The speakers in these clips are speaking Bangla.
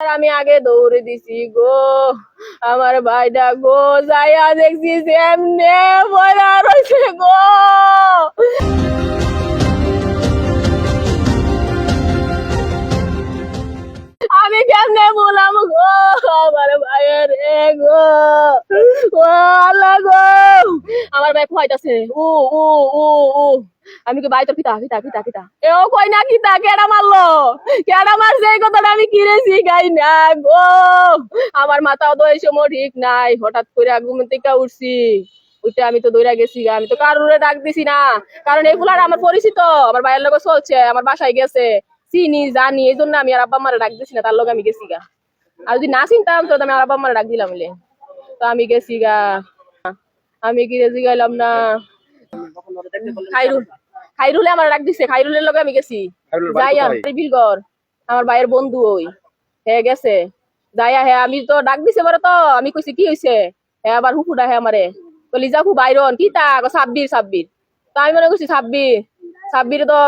আমি আগে দৌড়ে দিছি গো। আমার ভাইটা গো, যাইয়া দেখছি এমনে বলা রয়েছে গো। আমি কেমনে বললাম গো, আমার গো। ও আল্লাহ গো। আমার ভাই উ উ উ উ। আমি কি ভাই তোর কিতা কিতা কিতা কিতা এও কই না কিতা কেডা মারলো? কেডা মারছে? এই কথাটা আমি কিনেছি গাই না গো আমার মাথা তো এই সময় ঠিক নাই হঠাৎ করে ঘুম থেকে উঠছি। উঠে আমি তো দৌড়া গেছি আমি তো কারোরে ডাক দিছি না। কারণ এই ফুলার আমার পরিচিত আমার ভাইয়ের লোক চলছে আমার বাসায় গেছে। চিনি জানি এই জন্য আমি আর আব্বা মারে ডাক দিছি না তার লগে আমি গেছি গা। আর যদি না চিনতাম তো আমি আর আব্বা মারে ডাক দিলাম বলে তো আমি গেছি গা। আমি কি গেলাম না? খাইরুল। খাইরুলে আমার ডাক দিছে খাইরুলের লগে আমি গেছি। যাইয়া বিলগর আমার ভাইয়ের বন্ধু ওই হে গেছে। যাইয়া হে আমি তো ডাক দিছে বলে তো আমি কইছি কি হইছে? হে আবার হুকুডা হে আমারে। বলি যা খুব বাইরন কি তা? কয় সাব্বির সাব্বির। তা আমি মনে করছি সাব্বির সাব্বির তো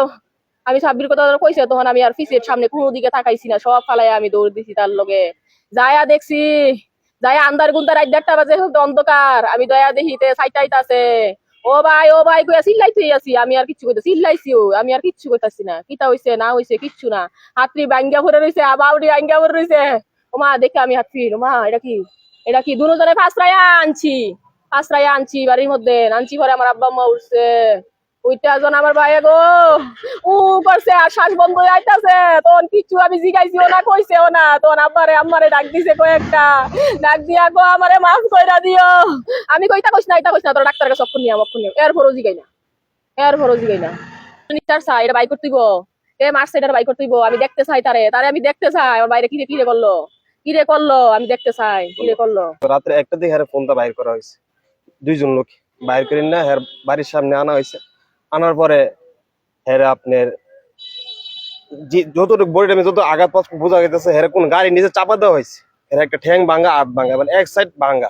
আমি সাব্বির কথা কইছে তখন আমি আর ফিসের সামনে কোনো দিকে তাকাইছি না সব ফালাই আমি দৌড় দিছি তার লগে। যায়া দেখছি যায়া আন্দার গুন্দার রাত দেড়টা বাজে অন্ধকার আমি দয়া দেখিতে সাইটাইত আছে ও ভাই ও ভাই কইয়া চিল্লাইতে আছি, আমি আর কিচ্ছু কইতে ও আমি আর কিচ্ছু কইতাছি না। কিতা হইছে, না হইছে, কিচ্ছু না। হাতরি বাঙ্গা ভরে রইছে আবাউরি আঙ্গা ভরে রইছে। ও মা, দেখে আমি হাতরি ও মা, এটা কি? এটা কি? দুজনে ফাঁসরাইয়া আনছি। ফাঁসরাইয়া আনছি, বাড়ির মধ্যে। আনছি পরে আমার আব্বা আম্মা উঠছে। ওইটা জন আমার ভাই গো। উ করছে, আর শ্বাস বন্ধ আইতাছে তখন কিচ্ছু আমি জিগাইছিও না, কইছেও না। তখন আব্বারে আম্মারে ডাক দিছে কয়েকটা। ডাক দিয়া গো, আমারে মাফ কইরা দিও। আমি কইতা কইছ না এটা কইছ না, তোর ডাক্তারের কাছে সব নিয়ে আমাকে নিয়ে। এর ফরজি গাই না। এর ফরজি গাই না। নিতার চাই এটা বাই করতেইব এ মারছে এটা বাই করতেইব আমি দেখতে চাই তারে। তারে আমি দেখতে চাই। আমার বাইরে কিরে কিরে করল? কিরে করল? আমি দেখতে চাই। কিরে করল? রাত্রে একটা দিকে ফোনটা বাইর করা হয়েছে। দুইজন লোক। বাইর করেন না বাড়ির সামনে আনা হয়েছে। আনার পরে হ্যাঁ আপনার যতটুকু বডিটা যত আঘাত বোঝা গেছে হ্যাঁ কোন গাড়ি নিজে চাপা দেওয়া হয়েছে। এর একটা ঠ্যাং ভাঙা আট ভাঙা মানে এক সাইড ভাঙা।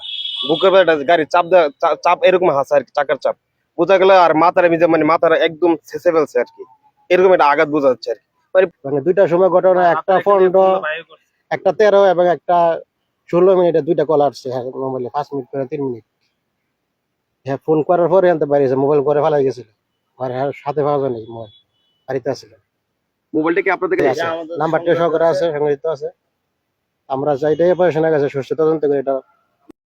বুকের পরে গাড়ি চাপ দেওয়া চাপ এরকম হাসা আর কি চাকার চাপ। বোঝা গেল আর মাথার মিজে মানে মাথার একদম ছেসে ফেলছে আর কি। এরকম একটা আঘাত বোঝা যাচ্ছে আর কি। মানে দুইটার সময় ঘটনা একটা পনেরো একটা তেরো এবং একটা ষোলো মিনিটে দুইটা কল আসছে হ্যাঁ মোবাইলে পাঁচ মিনিট করে তিন মিনিট। হ্যাঁ ফোন করার পরে আনতে পারিয়েছে মোবাইল করে ফেলাই গেছিল। আর হ্যাঁ সাথে পাওয়া যায়নি মোবাইল? বাড়িতে আসলে মোবাইলটা কি আপনাদের নাম্বারটা সহকারে আছে সংগৃহীত আছে। আমরা চাইটাই পড়াশোনা না গেছে সুস্থ তদন্ত করে এটা